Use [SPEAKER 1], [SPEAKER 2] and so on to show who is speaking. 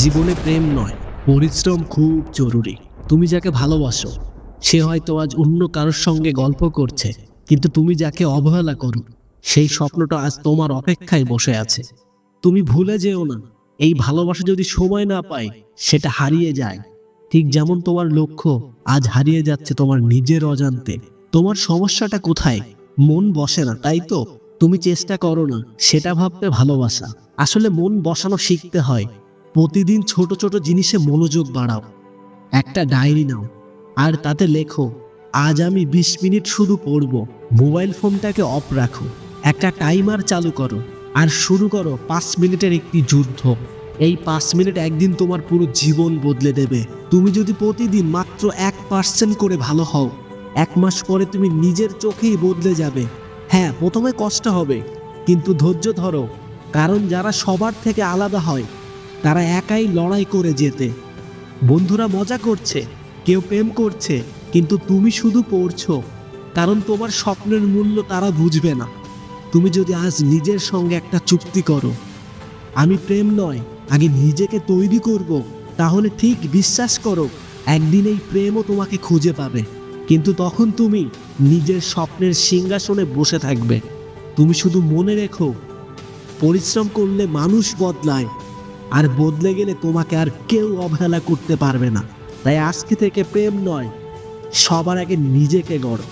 [SPEAKER 1] জীবনে প্রেম নয়, পরিশ্রম খুব জরুরি। তুমি যাকে ভালোবাসো, সে হয়তো আজ অন্য কারোর সঙ্গে গল্প করছে, কিন্তু তুমি যাকে অবহেলা করো, সেই স্বপ্নটা আজ তোমার অপেক্ষায় বসে আছে। তুমি ভুলে যেও না, এই ভালোবাসা যদি সময় না পায়, সেটা হারিয়ে যায়। ঠিক যেমন তোমার লক্ষ্য আজ হারিয়ে যাচ্ছে তোমার নিজের অজান্তে। তোমার সমস্যাটা কোথায়? মন বসে না, তাই তো? তুমি চেষ্টা করো না, সেটা ভাবতে ভালোবাসা। আসলে মন বসানো শিখতে হয় প্রতিদিন ছোট ছোট জিনিসে মনোযোগ বাড়াও। একটা ডায়েরি নাও আর তাতে লেখো, আজ আমি বিশ মিনিট শুধু পড়ব। মোবাইল ফোনটাকে অফ রাখো। একটা টাইমার চালু করো আর শুরু করো পাঁচ মিনিটের একটি যুদ্ধ। এই পাঁচ মিনিট একদিন তোমার পুরো জীবন বদলে দেবে। তুমি যদি প্রতিদিন মাত্র এক পার্সেন্ট করে ভালো হও, এক মাস পরে তুমি নিজের চোখেই বদলে যাবে। হ্যাঁ প্রথমে কষ্ট হবে, কিন্তু ধৈর্য ধরো, কারণ যারা সবার থেকে আলাদা হয় তারা একাই লড়াই করে যেতে। বন্ধুরা মজা করছে, কেউ প্রেম করছে, কিন্তু তুমি শুধু পড়ছো। কারণ তোমার স্বপ্নের মূল্য তারা বুঝবে না। তুমি যদি আজ নিজের সঙ্গে একটা চুক্তি করো, আমি প্রেম নয়, আগে নিজেকে তৈরি করব, তাহলে ঠিক বিশ্বাস করো, একদিন এই প্রেমও তোমাকে খুঁজে পাবে। কিন্তু তখন তুমি নিজের স্বপ্নের সিংহাসনে বসে থাকবে। তুমি শুধু মনে রেখো, পরিশ্রম করলে মানুষ বদলায়। আর বদলে গেলে তোমাকে আর কেউ অবহেলা করতে পারবে না। তাই আজকে থেকে প্রেম নয়, সবার আগে নিজেকে গড়ো।